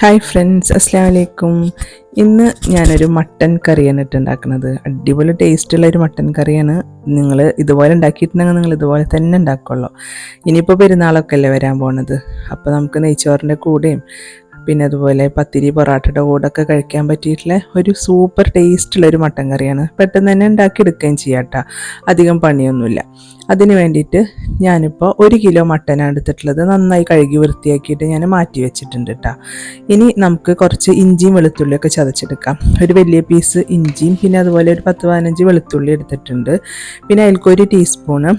Hi friends അസ്സാം വലൈക്കും ഇന്ന് ഞാനൊരു മട്ടൻ കറിയാണ് ഇട്ട് ഉണ്ടാക്കുന്നത് അടിപൊളി ടേസ്റ്റുള്ള ഒരു മട്ടൻ കറിയാണ്. നിങ്ങൾ ഇതുപോലെ ഉണ്ടാക്കിയിട്ടുണ്ടെങ്കിൽ നിങ്ങൾ ഇതുപോലെ തന്നെ ഉണ്ടാക്കുള്ളൂ. ഇനിയിപ്പോൾ പെരുന്നാളൊക്കെ അല്ലേ വരാൻ പോണത്? അപ്പോൾ നമുക്ക് നെയ്ച്ചോറിന്റെ കൂടെയും പിന്നെ അതുപോലെ പത്തിരി പൊറാട്ടയുടെ കൂടെ ഒക്കെ കഴിക്കാൻ പറ്റിയിട്ടുള്ള ഒരു സൂപ്പർ ടേസ്റ്റുള്ള ഒരു മട്ടൻ കറിയാണ് പെട്ടെന്ന് തന്നെ ഉണ്ടാക്കിയെടുക്കുകയും ചെയ്യാട്ടോ അധികം പണിയൊന്നുമില്ല. അതിന് വേണ്ടിയിട്ട് ഞാനിപ്പോൾ ഒരു കിലോ മട്ടനാണ് എടുത്തിട്ടുള്ളത്. നന്നായി കഴുകി വൃത്തിയാക്കിയിട്ട് ഞാൻ മാറ്റി വെച്ചിട്ടുണ്ട് കേട്ടോ ഇനി നമുക്ക് കുറച്ച് ഇഞ്ചിയും വെളുത്തുള്ളിയൊക്കെ ചതച്ചെടുക്കാം. ഒരു വലിയ പീസ് ഇഞ്ചിയും പിന്നെ അതുപോലെ ഒരു പത്ത് പതിനഞ്ച് വെളുത്തുള്ളി എടുത്തിട്ടുണ്ട്. പിന്നെ അതിൽക്കൊരു ടീസ്പൂണ്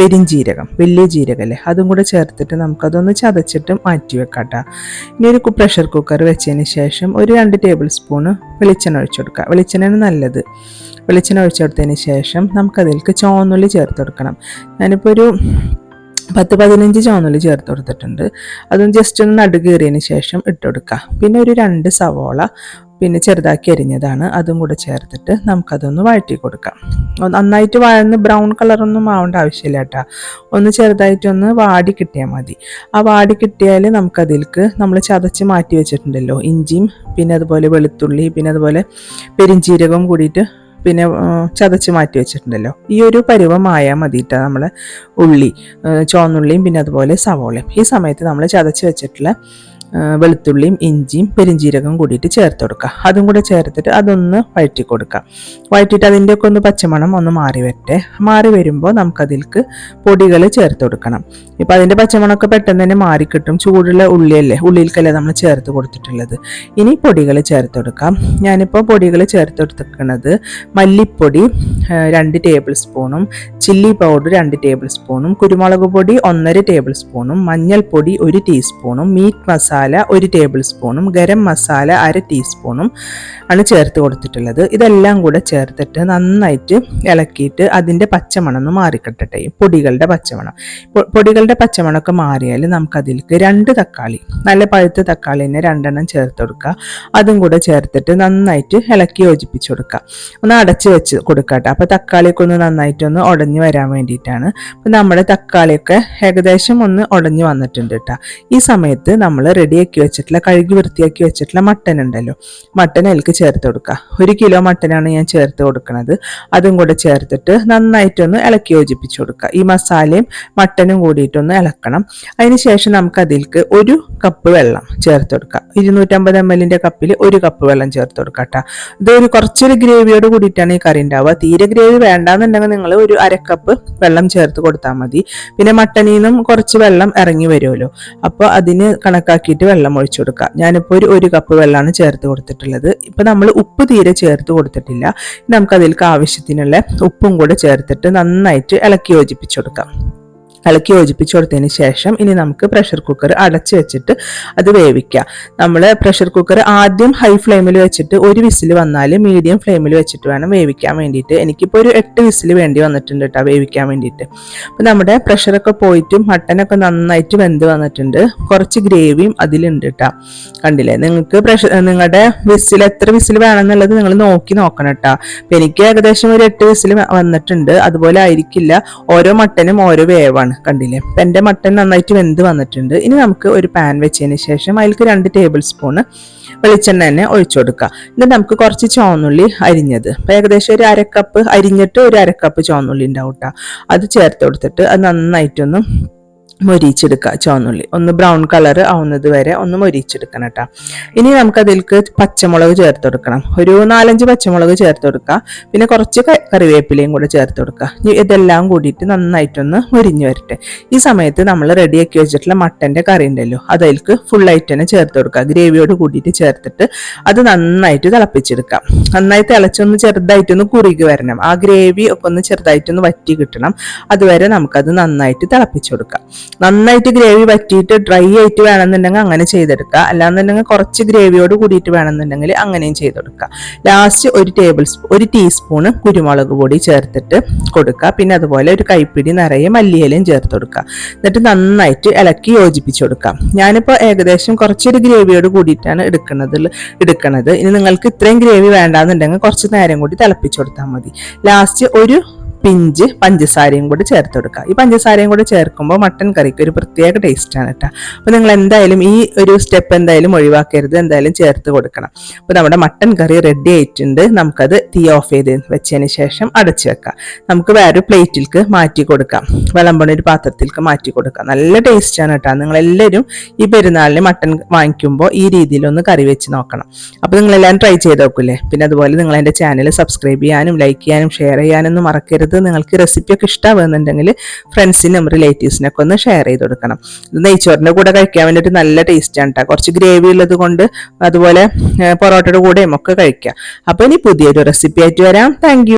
പെരിഞ്ജീരകം വലിയ ജീരകല്ലേ അതും കൂടെ ചേർത്തിട്ട് നമുക്കതൊന്ന് ചതച്ചിട്ട് മാറ്റി വെക്കാം കേട്ടോ ഇനി ഒരു പ്രഷർ കുക്കർ വെച്ചതിന് ശേഷം ഒരു രണ്ട് ടേബിൾ സ്പൂണ് വെളിച്ചെണ്ണ ഒഴിച്ചു കൊടുക്കുക. വെളിച്ചെണ്ണയാണ് നല്ലത്. വെളിച്ചെണ്ണ ഒഴിച്ചു കൊടുത്തതിന് ശേഷം നമുക്കതിലേക്ക് ചോന്നുള്ളി ചേർത്ത് കൊടുക്കണം. ഞാനിപ്പോൾ ഒരു പത്ത് പതിനഞ്ച് ചുവന്നുള്ളി ചേർത്ത് കൊടുത്തിട്ടുണ്ട്. അതും ജസ്റ്റ് ഒന്ന് നടുകീറിയതിന് ശേഷം ഇട്ട് കൊടുക്കുക പിന്നെ ഒരു രണ്ട് സവോള പിന്നെ ചെറുതാക്കി അരിഞ്ഞതാണ്. അതും കൂടെ ചേർത്തിട്ട് നമുക്കതൊന്ന് വഴറ്റി കൊടുക്കാം. നന്നായിട്ട് വഴന്ന് ബ്രൗൺ കളറൊന്നും ആവേണ്ട ആവശ്യമില്ല കേട്ടോ. ഒന്ന് ചെറുതായിട്ടൊന്ന് വാടി കിട്ടിയാൽ മതി. ആ വാടി കിട്ടിയാൽ നമുക്കതിലേക്ക് നമ്മൾ ചതച്ച് മാറ്റി വെച്ചിട്ടുണ്ടല്ലോ. ഇഞ്ചിയും പിന്നെ അതുപോലെ വെളുത്തുള്ളി പിന്നെ അതുപോലെ പെരിഞ്ചീരകവും കൂടിയിട്ട് പിന്നെ ചതച്ച് മാറ്റി വെച്ചിട്ടുണ്ടല്ലോ. ഈ ഒരു പരുവമായാൽ മതിയിട്ട് നമ്മൾ ഉള്ളി ചുവന്നുള്ളിയും പിന്നെ അതുപോലെ സവോളയും. ഈ സമയത്ത് നമ്മൾ ചതച്ച് വെച്ചിട്ടുള്ള വെളുത്തുള്ളിയും ഇഞ്ചിയും പെരിഞ്ചീരകം കൂടിയിട്ട് ചേർത്ത് കൊടുക്കുക. അതും കൂടെ ചേർത്തിട്ട് അതൊന്ന് വഴറ്റി കൊടുക്കുക. വഴറ്റിയിട്ട് അതിന്റെയൊക്കെ ഒന്ന് പച്ചമണം ഒന്ന് മാറി വരട്ടെ. മാറി വരുമ്പോൾ നമുക്കതിൽക്ക് പൊടികൾ ചേർത്ത് കൊടുക്കണം. ഇപ്പം അതിന്റെ പച്ചമണമൊക്കെ പെട്ടെന്ന് തന്നെ മാറിക്കിട്ടും ചൂടുള്ള ഉള്ളിയല്ലേ? ഉള്ളിയിൽക്കല്ലേ നമ്മൾ ചേർത്ത് കൊടുത്തിട്ടുള്ളത്. ഇനി പൊടികൾ ചേർത്ത് കൊടുക്കാം. ഞാനിപ്പോൾ പൊടികൾ ചേർത്ത് കൊടുത്തിരിക്കുന്നത് മല്ലിപ്പൊടി രണ്ട് ടേബിൾ സ്പൂണും ചില്ലി പൗഡർ രണ്ട് ടേബിൾ സ്പൂണും കുരുമുളക് പൊടി ഒന്നര ടേബിൾ സ്പൂണും മഞ്ഞൾപ്പൊടി ഒരു ടീസ്പൂണും മീറ്റ് മസാല ഒരു ടേബിൾ സ്പൂണും ഗരം മസാല അര ടീസ്പൂണും ആണ് ചേർത്ത് കൊടുത്തിട്ടുള്ളത്. ഇതെല്ലാം കൂടെ ചേർത്തിട്ട് നന്നായിട്ട് ഇളക്കിയിട്ട് അതിന്റെ പച്ചമണം ഒന്ന് മാറിക്കിട്ടട്ടെ. പൊടികളുടെ പച്ചമണം. പൊടികളുടെ പച്ചമണമൊക്കെ മാറിയാൽ നമുക്കതിലേക്ക് രണ്ട് തക്കാളി നല്ല പഴുത്ത തക്കാളി തന്നെ രണ്ടെണ്ണം ചേർത്ത് കൊടുക്കുക. അതും കൂടെ ചേർത്തിട്ട് നന്നായിട്ട് ഇളക്കി യോജിപ്പിച്ച് കൊടുക്കുക. ഒന്ന് അടച്ച് വെച്ച് കൊടുക്കട്ടെ അപ്പോൾ തക്കാളിയൊക്കെ ഒന്ന് നന്നായിട്ടൊന്ന് ഉടഞ്ഞു വരാൻ വേണ്ടിയിട്ടാണ്. അപ്പോൾ നമ്മുടെ തക്കാളിയൊക്കെ ഏകദേശം ഒന്ന് ഉടഞ്ഞു വന്നിട്ടുണ്ട് കേട്ടോ. ഈ സമയത്ത് നമ്മൾ റെഡിയാക്കി വെച്ചിട്ടുള്ള കഴുകി വൃത്തിയാക്കി വെച്ചിട്ടുള്ള മട്ടൻ ഉണ്ടല്ലോ. മട്ടൻ അതിലേക്ക് ചേർത്ത് കൊടുക്കുക ഒരു കിലോ മട്ടനാണ് ഞാൻ ചേർത്ത് കൊടുക്കുന്നത് അതും കൂടെ ചേർത്തിട്ട് നന്നായിട്ടൊന്ന് ഇളക്കി യോജിപ്പിച്ച് കൊടുക്കുക ഈ മസാലയും മട്ടനും കൂടിയിട്ടൊന്ന് ഇളക്കണം. അതിനുശേഷം നമുക്ക് അതിൽക്ക് ഒരു കപ്പ് വെള്ളം ചേർത്ത് കൊടുക്കുക ഇരുന്നൂറ്റമ്പത് എം എല്ലിന്റെ കപ്പിൽ ഒരു കപ്പ് വെള്ളം ചേർത്ത് കൊടുക്കുക കേട്ടോ ഇതൊരു കുറച്ചൊരു ഗ്രേവിയോട് കൂടിയിട്ടാണ് ഈ കറി ഉണ്ടാവുക. തീരെ ഗ്രേവി വേണ്ടാന്നുണ്ടെങ്കിൽ നിങ്ങൾ ഒരു അരക്കപ്പ് വെള്ളം ചേർത്ത് കൊടുത്താൽ മതി. പിന്നെ മട്ടനിൽ നിന്നും കുറച്ച് വെള്ളം ഇറങ്ങി വരുമല്ലോ. അപ്പോൾ അതിന് കണക്കാക്കിയിട്ട് വെള്ളം ഒഴിച്ചു കൊടുക്കുക. ഞാനിപ്പോൾ ഒരു ഒരു കപ്പ് വെള്ളമാണ് ചേർത്ത് കൊടുത്തിട്ടുള്ളത്. ഇപ്പം നമ്മൾ ഉപ്പ് തീരെ ചേർത്ത് കൊടുത്തിട്ടില്ല. നമുക്ക് അതിലേക്ക് ആവശ്യത്തിനുള്ള ഉപ്പും കൂടെ ചേർത്തിട്ട് നന്നായിട്ട് ഇളക്കി യോജിപ്പിച്ചു കൊടുക്കാം. ഇളക്കി യോജിപ്പിച്ച് കൊടുത്തതിന് ശേഷം ഇനി നമുക്ക് പ്രഷർ കുക്കർ അടച്ചു വെച്ചിട്ട് അത് വേവിക്കാം. നമ്മൾ പ്രഷർ കുക്കർ ആദ്യം ഹൈ ഫ്ലെയിമിൽ വെച്ചിട്ട് ഒരു വിസിൽ വന്നാൽ മീഡിയം ഫ്ലെയിമിൽ വെച്ചിട്ട് വേണം വേവിക്കാൻ വേണ്ടിയിട്ട്. എനിക്കിപ്പോൾ ഒരു എട്ട് വിസിൽ വേണ്ടി വന്നിട്ടുണ്ട് കേട്ടോ വേവിക്കാൻ വേണ്ടിയിട്ട്. അപ്പോൾ നമ്മുടെ പ്രഷറൊക്കെ പോയിട്ടും മട്ടനൊക്കെ നന്നായിട്ട് വെന്ത് വന്നിട്ടുണ്ട്. കുറച്ച് ഗ്രേവിയും അതിലുണ്ട് കേട്ടോ കണ്ടില്ലേ? നിങ്ങൾക്ക് പ്രഷർ നിങ്ങളുടെ വിസിൽ എത്ര വിസിൽ വേണമെന്നുള്ളത് നിങ്ങൾ നോക്കി നോക്കണം കേട്ടോ അപ്പം എനിക്ക് ഏകദേശം ഒരു എട്ട് വിസിൽ വന്നിട്ടുണ്ട്. അതുപോലെ ആയിരിക്കില്ല. ഓരോ മട്ടനും ഓരോ വേവാണ്. കണ്ടില്ലേ? അപ്പം എന്റെ മട്ടൻ നന്നായിട്ട് വെന്ത് വന്നിട്ടുണ്ട്. ഇനി നമുക്ക് ഒരു പാൻ വെച്ചതിന് ശേഷം അതിലേക്ക് രണ്ട് ടേബിൾ സ്പൂൺ വെളിച്ചെണ്ണ തന്നെ ഒഴിച്ചു കൊടുക്കുക എന്നിട്ട് നമുക്ക് കുറച്ച് ചോന്നുള്ളി അരിഞ്ഞത്. അപ്പം ഏകദേശം ഒരു അരക്കപ്പ് അരിഞ്ഞിട്ട് ഒരു അരക്കപ്പ് ചോന്നുള്ളി ഉണ്ടാവും കേട്ടോ അത് ചേർത്ത് കൊടുത്തിട്ട് അത് നന്നായിട്ടൊന്ന് മൊരിച്ചെടുക്കുക ചുവന്നുള്ളി. ഒന്ന് ബ്രൗൺ കളർ ആവുന്നത് വരെ ഒന്ന് മൊരിച്ചെടുക്കണം കേട്ടോ ഇനി നമുക്ക് അതിലേക്ക് പച്ചമുളക് ചേർത്ത് കൊടുക്കണം. ഒരു നാലഞ്ച് പച്ചമുളക് ചേർത്ത് കൊടുക്കുക പിന്നെ കുറച്ച് കറിവേപ്പിലയും കൂടെ ചേർത്ത് കൊടുക്കുക ഇതെല്ലാം കൂടിയിട്ട് നന്നായിട്ടൊന്ന് മൊരിഞ്ഞ് വരട്ടെ. ഈ സമയത്ത് നമ്മൾ റെഡിയാക്കി വെച്ചിട്ടുള്ള മട്ടന്റെ കറി ഉണ്ടല്ലോ അതിലേക്ക് ഫുള്ളായിട്ട് തന്നെ ചേർത്ത് കൊടുക്കുക ഗ്രേവിയോട് കൂടിയിട്ട് ചേർത്തിട്ട് അത് നന്നായിട്ട് തിളപ്പിച്ചെടുക്കാം. നന്നായി തിളച്ചൊന്ന് ചെറുതായിട്ടൊന്ന് കുറുകി വരണം. ആ ഗ്രേവി ഒക്കെ ഒന്ന് ചെറുതായിട്ടൊന്ന് വറ്റി കിട്ടണം. അതുവരെ നമുക്കത് നന്നായിട്ട് തിളപ്പിച്ചു കൊടുക്കാം. നന്നായിട്ട് ഗ്രേവി വറ്റിയിട്ട് ഡ്രൈ ആയിട്ട് വേണമെന്നുണ്ടെങ്കിൽ അങ്ങനെ ചെയ്തെടുക്കുക. അല്ലാന്നുണ്ടെങ്കിൽ കുറച്ച് ഗ്രേവിയോട് കൂടിയിട്ട് വേണമെന്നുണ്ടെങ്കിൽ അങ്ങനെയും ചെയ്തെടുക്കുക. ലാസ്റ്റ് ഒരു ടേബിൾ സ്പൂൺ ഒരു ടീസ്പൂണ് കുരുമുളക് പൊടി ചേർത്തിട്ട് കൊടുക്കുക. പിന്നെ അതുപോലെ ഒരു കൈപ്പിടി നിറയെ മല്ലിയിലയും ചേർത്ത് കൊടുക്കുക. എന്നിട്ട് നന്നായിട്ട് ഇളക്കി യോജിപ്പിച്ച് കൊടുക്കുക. ഞാനിപ്പോൾ ഏകദേശം കുറച്ചൊരു ഗ്രേവിയോട് കൂടിയിട്ടാണ് എടുക്കുന്നത് എടുക്കുന്നത് ഇനി നിങ്ങൾക്ക് ഇത്രയും ഗ്രേവി വേണ്ടാന്നുണ്ടെങ്കിൽ കുറച്ച് നേരം കൂടി തിളപ്പിച്ചു കൊടുത്താൽ മതി. ലാസ്റ്റ് ഒരു പിഞ്ച് പഞ്ചസാരയും കൂടി ചേർത്ത് കൊടുക്കുക. ഈ പഞ്ചസാരയും കൂടി ചേർക്കുമ്പോൾ മട്ടൻ കറിക്ക് ഒരു പ്രത്യേക ടേസ്റ്റാണ് കേട്ടോ അപ്പോൾ നിങ്ങൾ എന്തായാലും ഈ ഒരു സ്റ്റെപ്പ് എന്തായാലും ഒഴിവാക്കരുത്. എന്തായാലും ചേർത്ത് കൊടുക്കണം. അപ്പോൾ നമ്മുടെ മട്ടൻ കറി റെഡി ആയിട്ടുണ്ട്. നമുക്കത് തീ ഓഫ് ചെയ്ത് വെച്ചതിന് ശേഷം അടച്ച് വെക്കാം. നമുക്ക് വേറൊരു പ്ലേറ്റിൽക്ക് മാറ്റി കൊടുക്കാം. വിളമ്പണ ഒരു പാത്രത്തിലേക്ക് മാറ്റി കൊടുക്കാം. നല്ല ടേസ്റ്റാണ് കേട്ടോ നിങ്ങളെല്ലാവരും ഈ പെരുന്നാളിന് മട്ടൻ വാങ്ങിക്കുമ്പോൾ ഈ രീതിയിലൊന്ന് കറി വെച്ച് നോക്കണം. അപ്പോൾ നിങ്ങളെല്ലാം ട്രൈ ചെയ്ത് നോക്കില്ലേ? പിന്നെ അതുപോലെ നിങ്ങൾ എന്റെ ചാനൽ സബ്സ്ക്രൈബ് ചെയ്യാനും ലൈക്ക് ചെയ്യാനും ഷെയർ ചെയ്യാനൊന്നും മറക്കരുത്. നിങ്ങൾക്ക് റെസിപ്പിയൊക്കെ ഇഷ്ടമാകുന്നുണ്ടെങ്കിൽ ഫ്രണ്ട്സിനും റിലേറ്റീവ്സിനൊക്കെ ഒന്ന് ഷെയർ ചെയ്ത് കൊടുക്കണം. ഇത് നെയ്ച്ചോറിന്റെ കൂടെ കഴിക്കാൻ വേണ്ടിയിട്ട് നല്ല ടേസ്റ്റാണ് കേട്ടോ കുറച്ച് ഗ്രേവി ഉള്ളത് കൊണ്ട് അതുപോലെ പൊറോട്ടയുടെ കൂടെയും ഒക്കെ കഴിക്കാം. അപ്പോൾ ഇനി പുതിയൊരു റെസിപ്പി ആയിട്ട് വരാം. താങ്ക്